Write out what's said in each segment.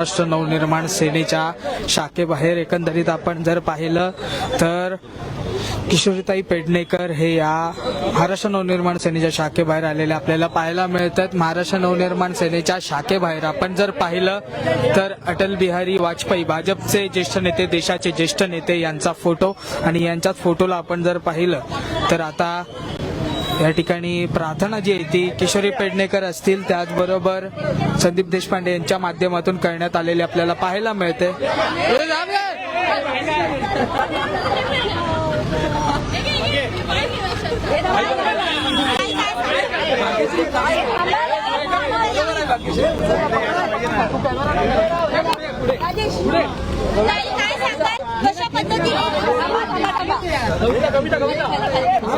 महाराष्ट्र नवनिर्माण सेनेच्या शाखेबाहेर एकंदरीत आपण जर पाहिलं तर किशोरीताई पेडणेकर हे या महाराष्ट्र नवनिर्माण सेनेच्या शाखेबाहेर आलेले आपल्याला पाहायला मिळतात. महाराष्ट्र नवनिर्माण सेनेच्या शाखेबाहेर आपण जर पाहिलं तर अटल बिहारी वाजपेयी भाजपचे ज्येष्ठ नेते देशाचे ज्येष्ठ नेते यांचा फोटो आणि यांच्याच फोटोला आपण जर पाहिलं तर आता या ठिकाणी प्रार्थना जी आहे ती किशोरी पेडणेकर असतील त्याचबरोबर संदीप देशपांडे यांच्या माध्यमातून करण्यात आलेली आपल्याला पाहायला मिळते. कशा पद्धतीने?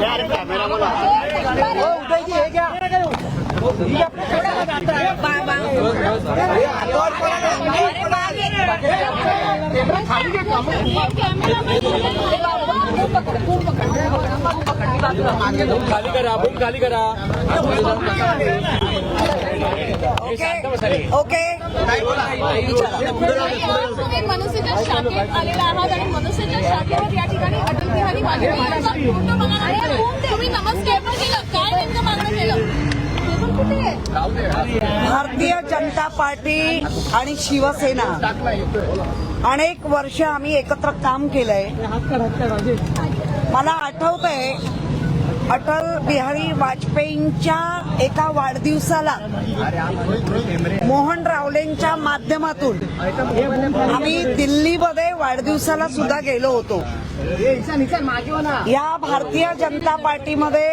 अरे मागे. खाली करा बोल खाली करा ओके तुम्ही मनसेच्या शाखेत आलेला आहात आणि मनसेच्या शाखेवर या ठिकाणी अटल बिहारी वाजपेयी यांचा फोटो बघा भारतीय जनता पार्टी आणि शिवसेना. अनेक वर्ष आम्ही एकत्र काम केलंय. मला आठवतंय अटल बिहारी वाजपेयींच्या एका वाढदिवसाला मोहन रावलेंच्या माध्यमातून आम्ही दिल्लीमध्ये वाढदिवसाला सुद्धा गेलो होतो. या भारतीय जनता पार्टीमध्ये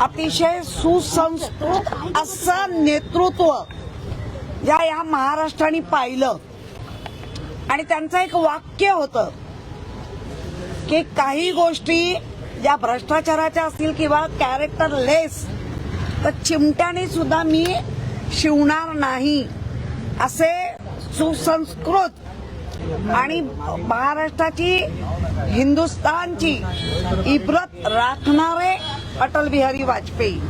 अतिशय सुसंस्कृत असं नेतृत्व. ज्या या महाराष्ट्राने पाहिलं. आणि त्यांचं एक वाक्य होतं की काही गोष्टी ज्या भ्रष्टाचाराच्या असतील किंवा कॅरेक्टर लेस तर चिमट्याने सुद्धा मी शिवणार नाही. असे सुसंस्कृत आणि महाराष्ट्राची हिंदुस्थानची इब्रत राखणारे अटल बिहारी वाजपेयी